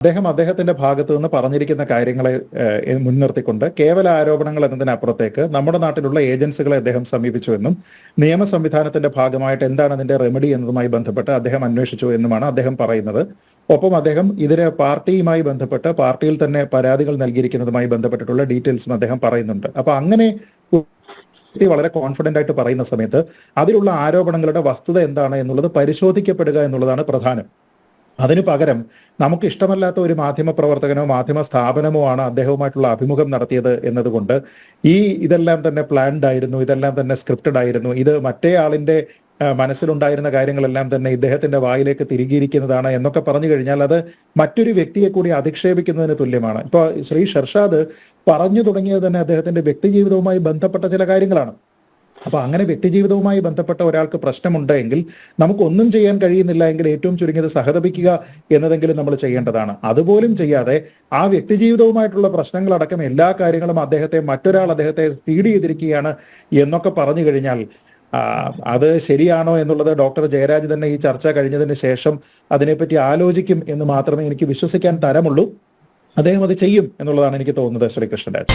അദ്ദേഹം അദ്ദേഹത്തിന്റെ ഭാഗത്തു നിന്ന് പറഞ്ഞിരിക്കുന്ന കാര്യങ്ങളെ മുൻനിർത്തിക്കൊണ്ട് കേവല ആരോപണങ്ങൾ എന്നതിനപ്പുറത്തേക്ക് നമ്മുടെ നാട്ടിലുള്ള ഏജൻസികളെ അദ്ദേഹം സമീപിച്ചു എന്നും നിയമ സംവിധാനത്തിന്റെ ഭാഗമായിട്ട് എന്താണ് അതിന്റെ റെമഡി എന്നതുമായി ബന്ധപ്പെട്ട് അദ്ദേഹം അന്വേഷിച്ചു എന്നുമാണ് അദ്ദേഹം പറയുന്നത്. ഒപ്പം അദ്ദേഹം ഇതിന് പാർട്ടിയുമായി ബന്ധപ്പെട്ട് പാർട്ടിയിൽ തന്നെ പരാതികൾ നൽകിയിരിക്കുന്നതുമായി ബന്ധപ്പെട്ടിട്ടുള്ള ഡീറ്റെയിൽസും അദ്ദേഹം പറയുന്നുണ്ട്. അപ്പൊ അങ്ങനെ വളരെ കോൺഫിഡന്റ് ആയിട്ട് പറയുന്ന സമയത്ത് അതിലുള്ള ആരോപണങ്ങളുടെ വസ്തുത എന്താണ് എന്നുള്ളത് പരിശോധിക്കപ്പെടുക എന്നുള്ളതാണ് പ്രധാനം. അതിനു പകരം നമുക്ക് ഇഷ്ടമല്ലാത്ത ഒരു മാധ്യമ പ്രവർത്തകനോ മാധ്യമ സ്ഥാപനമോ ആണ് അദ്ദേഹവുമായിട്ടുള്ള അഭിമുഖം നടത്തിയത് എന്നതുകൊണ്ട് ഈ ഇതെല്ലാം തന്നെ പ്ലാൻഡ് ആയിരുന്നു ഇതെല്ലാം തന്നെ സ്ക്രിപ്റ്റഡ് ആയിരുന്നു. ഇത് മറ്റേ ആളിന്റെ മനസ്സിലുണ്ടായിരുന്ന കാര്യങ്ങളെല്ലാം തന്നെ ഇദ്ദേഹത്തിന്റെ വായിലേക്ക് തിരികിയിരിക്കുന്നതാണ് എന്നൊക്കെ പറഞ്ഞു കഴിഞ്ഞാൽ അത് മറ്റൊരു വ്യക്തിയെ കൂടി അധിക്ഷേപിക്കുന്നതിന് തുല്യമാണ്. ഇപ്പൊ ശ്രീ ഷർഷാദ് പറഞ്ഞു തുടങ്ങിയത് തന്നെ അദ്ദേഹത്തിന്റെ വ്യക്തിജീവിതവുമായി ബന്ധപ്പെട്ട ചില കാര്യങ്ങളാണ്. അപ്പൊ അങ്ങനെ വ്യക്തിജീവിതവുമായി ബന്ധപ്പെട്ട ഒരാൾക്ക് പ്രശ്നമുണ്ടെങ്കിൽ നമുക്കൊന്നും ചെയ്യാൻ കഴിയുന്നില്ല എങ്കിൽ ഏറ്റവും ചുരുങ്ങിയത് സഹതപിക്കുക എന്നതെങ്കിലും നമ്മൾ ചെയ്യേണ്ടതാണ്. അതുപോലും ചെയ്യാതെ ആ വ്യക്തിജീവിതവുമായിട്ടുള്ള പ്രശ്നങ്ങളടക്കം എല്ലാ കാര്യങ്ങളും അദ്ദേഹത്തെ മറ്റൊരാൾ അദ്ദേഹത്തെ ഫീഡ് ചെയ്തിരിക്കുകയാണ് എന്നൊക്കെ പറഞ്ഞു കഴിഞ്ഞാൽ അത് ശരിയാണോ എന്നുള്ളത് ഡോക്ടർ ജയരാജ് തന്നെ ഈ ചർച്ച കഴിഞ്ഞതിന് ശേഷം അതിനെപ്പറ്റി ആലോചിക്കും എന്ന് മാത്രമേ എനിക്ക് വിശ്വസിക്കാൻ തരമുള്ളൂ. അദ്ദേഹം അത് ചെയ്യും എന്നുള്ളതാണ് എനിക്ക് തോന്നുന്നത് ശ്രീ കൃഷ്ണരാജ്